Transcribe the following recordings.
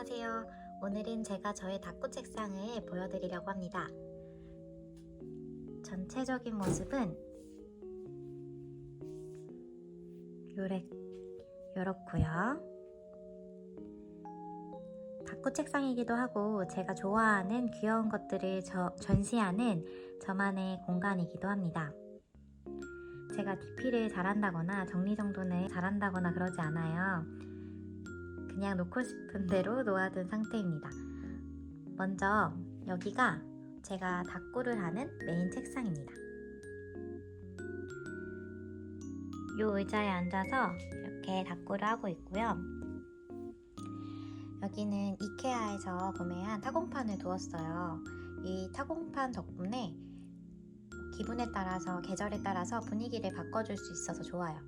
안녕하세요. 오늘은 제가 저의 다꾸 책상을 보여드리려고 합니다. 전체적인 모습은 요래, 요렇고요. 다꾸 책상이기도 하고 제가 좋아하는 귀여운 것들을 저- 전시하는 저만의 공간이기도 합니다. 제가 DP를 잘한다거나 정리정돈을 잘한다거나 그러지 않아요. 그냥 놓고 싶은 대로 놓아둔 상태입니다. 먼저 여기가 제가 다꾸를 하는 메인 책상입니다. 이 의자에 앉아서 이렇게 다꾸를 하고 있고요. 여기는 이케아에서 구매한 타공판을 두었어요. 이 타공판 덕분에 기분에 따라서 계절에 따라서 분위기를 바꿔줄 수 있어서 좋아요.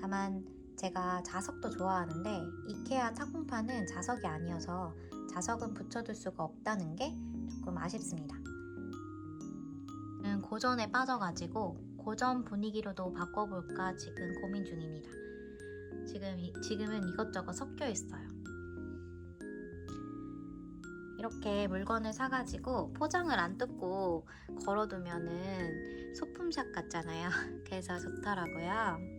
다만 제가 자석도 좋아하는데 이케아 타공판은 자석이 아니어서 자석은 붙여둘 수가 없다는 게 조금 아쉽습니다. 저는 고전에 빠져가지고 고전 분위기로도 바꿔볼까 지금 고민 중입니다. 지금 이- 지금은 이것저것 섞여 있어요. 이렇게 물건을 사가지고 포장을 안 뜯고 걸어두면은 소품샵 같잖아요. 그래서 좋더라고요.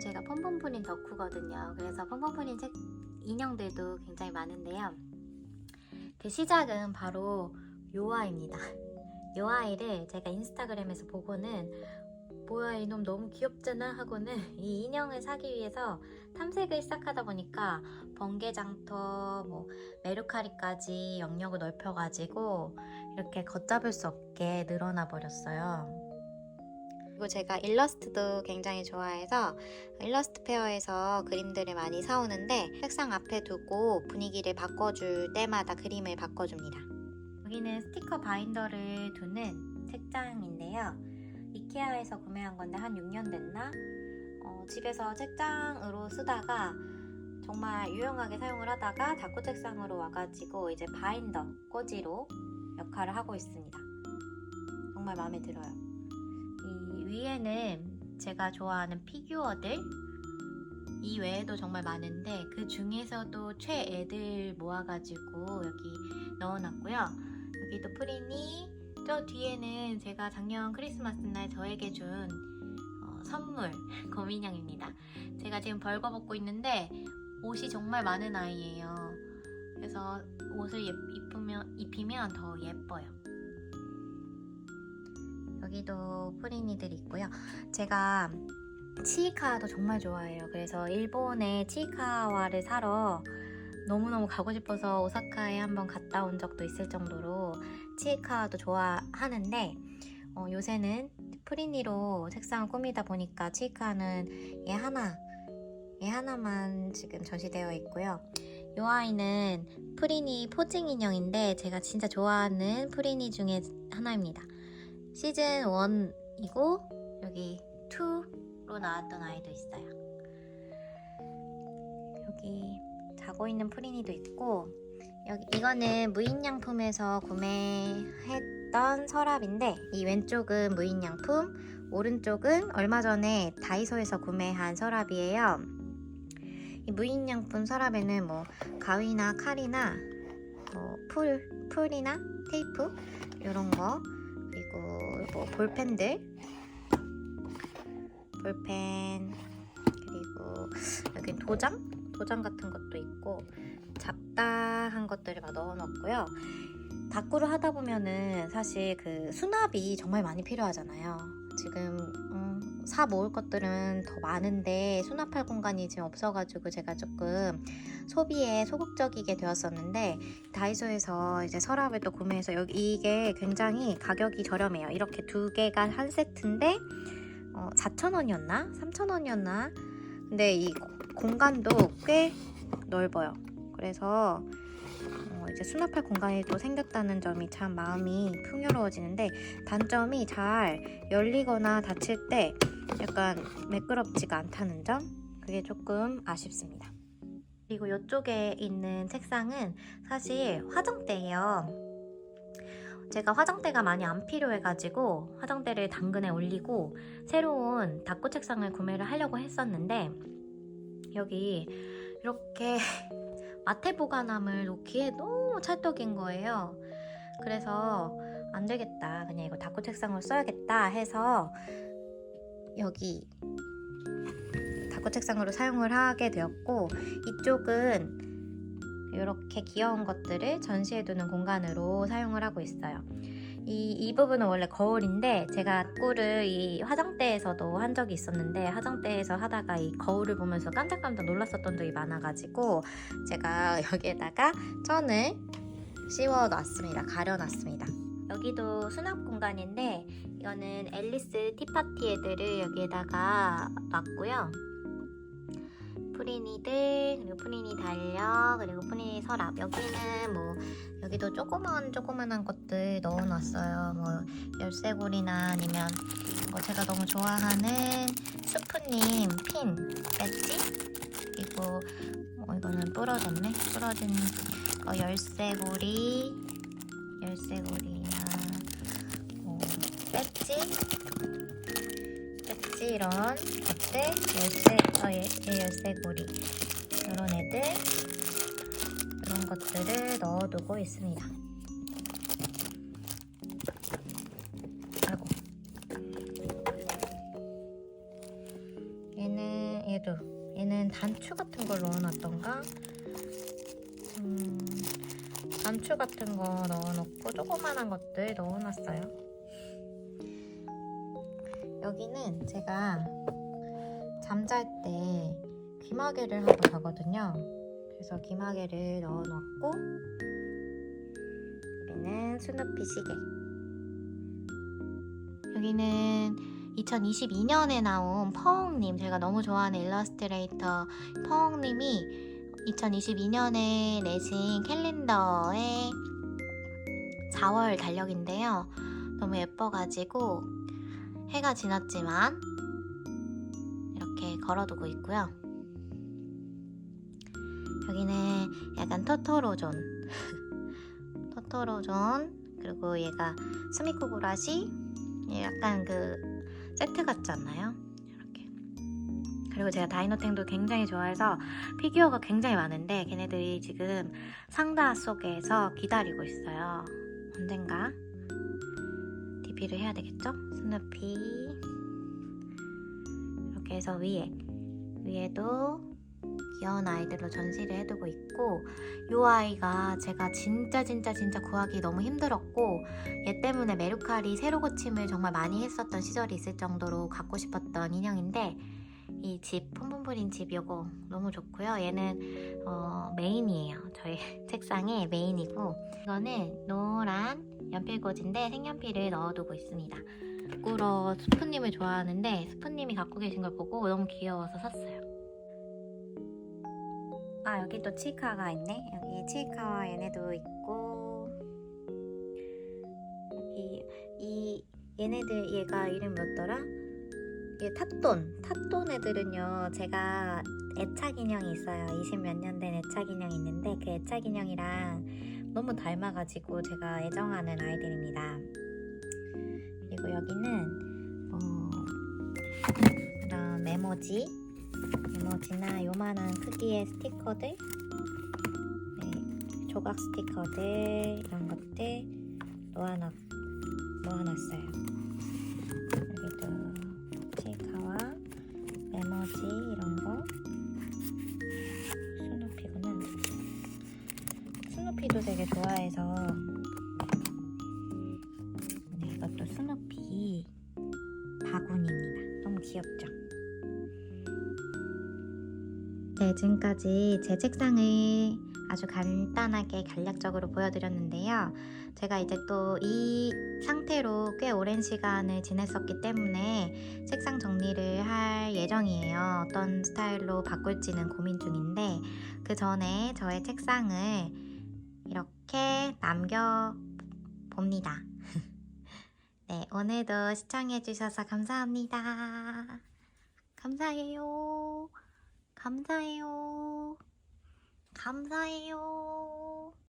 제가 pompom프린 덕후거든요. 그래서 pompom프린 책 인형들도 굉장히 많은데요. 그 시작은 바로 요 아이입니다. 요 아이를 제가 인스타그램에서 보고는 뭐야 이놈 너무 귀엽잖아 하고는 이 인형을 사기 위해서 탐색을 시작하다 보니까 번개장터, 뭐 메루카리까지 영역을 넓혀가지고 이렇게 걷잡을 수 없게 늘어나 버렸어요. 그리고 제가 일러스트도 굉장히 좋아해서 일러스트 페어에서 그림들을 많이 사오는데 책상 앞에 두고 분위기를 바꿔줄 때마다 그림을 바꿔줍니다. 여기는 스티커 바인더를 두는 책장인데요. 이케아에서 구매한 건데 한 6년 됐나? 어, 집에서 책장으로 쓰다가 정말 유용하게 사용을 하다가 다꾸 책상으로 와가지고 이제 바인더, 꽂이로 역할을 하고 있습니다. 정말 마음에 들어요. 이 위에는 제가 좋아하는 피규어들 이 외에도 정말 많은데 그 중에서도 최애들 모아가지고 여기 넣어놨고요. 여기도 프리니 저 뒤에는 제가 작년 크리스마스 날 저에게 준 어, 선물 고민형입니다. 제가 지금 벌거벗고 있는데 옷이 정말 많은 아이예요. 그래서 옷을 예- 입으면, 입히면 더 예뻐요. 여기도 프리니들 있고요. 제가 치이카와도 정말 좋아해요. 그래서 일본에 치이카와를 사러 너무너무 가고 싶어서 오사카에 한번 갔다 온 적도 있을 정도로 치이카와도 좋아하는데 어, 요새는 프리니로 책상을 꾸미다 보니까 치이카는 얘 하나 얘 하나만 지금 전시되어 있고요. 이 아이는 프리니 포징 인형인데 제가 진짜 좋아하는 프리니 중에 하나입니다. 시즌 1이고 여기 2로 나왔던 아이도 있어요. 여기 자고 있는 프리니도 있고 여기 이거는 무인양품에서 구매했던 서랍인데 이 왼쪽은 무인양품, 오른쪽은 얼마 전에 다이소에서 구매한 서랍이에요. 이 무인양품 서랍에는 뭐 가위나 칼이나 뭐 풀, 풀이나 테이프 이런 거 뭐 볼펜들 볼펜 그리고 여기 도장 도장 같은 것도 있고 잡다한 것들을 막 넣어놨고요. 다꾸를 하다 보면은 사실 그 수납이 정말 많이 필요하잖아요. 지금 음, 사 모을 것들은 더 많은데 수납할 공간이 지금 없어가지고 제가 조금 소비에 소극적이게 되었었는데 다이소에서 이제 서랍을 또 구매해서 여기 이게 굉장히 가격이 저렴해요. 이렇게 두 개가 한 세트인데 어, 4,000원이었나? 3,000원이었나? 근데 이 고- 공간도 꽤 넓어요. 그래서 어, 이제 수납할 공간이 또 생겼다는 점이 참 마음이 풍요로워지는데 단점이 잘 열리거나 닫힐 때 약간 매끄럽지가 않다는 점 그게 조금 아쉽습니다. 그리고 이쪽에 있는 책상은 사실 화장대예요. 제가 화장대가 많이 안 필요해가지고 화장대를 당근에 올리고 새로운 다꾸 책상을 구매를 하려고 했었는데 여기 이렇게 마테 보관함을 놓기에 너무 찰떡인 거예요. 그래서 안 되겠다. 그냥 이거 다코 책상으로 써야겠다 해서 여기 다코 책상으로 사용을 하게 되었고 이쪽은 이렇게 귀여운 것들을 전시해두는 공간으로 사용을 하고 있어요. 이, 이 부분은 원래 거울인데 제가 꿀을 이 화장대에서도 한 적이 있었는데 화장대에서 하다가 이 거울을 보면서 깜짝깜짝 놀랐었던 적이 많아가지고 제가 여기에다가 천을 씌워놨습니다. 가려놨습니다. 여기도 수납 공간인데 이거는 앨리스 티파티 애들을 여기에다가 놨고요. 프리니들 그리고 프리니 달력 그리고 프리니 서랍 여기는 뭐 여기도 조그만 조그만한 것들 넣어놨어요. 뭐 열쇠고리나 아니면 뭐 제가 너무 좋아하는 스프님 핀 배지? 그리고 어, 이거는 부러졌네? 부러진 어, 열쇠고리 열쇠고리나 뭐 배지? 배지 이런 것들 열쇠 어, 예, 예, 열쇠고리. 이런 애들 이런 것들을 넣어두고 있습니다. 아이고 얘는 얘도 얘는 단추 같은 걸 넣어놨던가 음, 단추 같은 거 넣어놓고 조그만한 것들 넣어놨어요. 여기는 제가 잠잘 때 귀마개를 하고 자거든요. 그래서 귀마개를 넣어놨고 여기는 스누피 시계. 여기는 2022년에 나온 퍼엉님 제가 너무 좋아하는 일러스트레이터 퍼엉님이 2022년에 내신 캘린더의 4월 달력인데요. 너무 예뻐가지고 해가 지났지만 이렇게 걸어두고 있고요. 여기는 약간 토토로존. 토토로존. 그리고 얘가 스미코구라시? 약간 그 세트 같지 않나요? 이렇게. 그리고 제가 다이노탱도 굉장히 좋아해서 피규어가 굉장히 많은데 걔네들이 지금 상자 속에서 기다리고 있어요. 언젠가. DP를 해야 되겠죠? 스누피. 이렇게 해서 위에. 위에도 귀여운 아이들로 전시를 해두고 있고 이 아이가 제가 진짜 진짜 진짜 구하기 너무 힘들었고 얘 때문에 메루카리 세로 고침을 정말 많이 했었던 시절이 있을 정도로 갖고 싶었던 인형인데 이 집 폼폼프린 집 요거 너무 좋고요. 얘는 어, 메인이에요. 저희 책상의 메인이고 이거는 노란 연필꽂이인데 색연필을 넣어두고 있습니다. 부끄러 스프님을 좋아하는데 스프님이 갖고 계신 걸 보고 너무 귀여워서 샀어요 아 여기 또 치카가 있네. 여기 치카와 얘네도 있고 여기 이 얘네들 얘가 이름 뭐였더라? 얘 탑돈. 탑돈 애들은요 제가 애착 인형이 있어요. 20 몇 년 된 애착 인형이 있는데 그 애착 인형이랑 너무 닮아가지고 제가 애정하는 아이들입니다. 그리고 여기는 어, 이런 메모지 메모지나 요만한 크기의 스티커들 네, 조각 스티커들 이런 것들 놓아놨, 놓아놨어요 네, 지금까지 제 책상을 아주 간단하게 간략적으로 보여드렸는데요. 제가 이제 또 이 상태로 꽤 오랜 시간을 지냈었기 때문에 책상 정리를 할 예정이에요. 어떤 스타일로 바꿀지는 고민 중인데 그 전에 저의 책상을 이렇게 남겨봅니다. 네, 오늘도 시청해주셔서 감사합니다. 감사해요. 감사해요. 감사해요.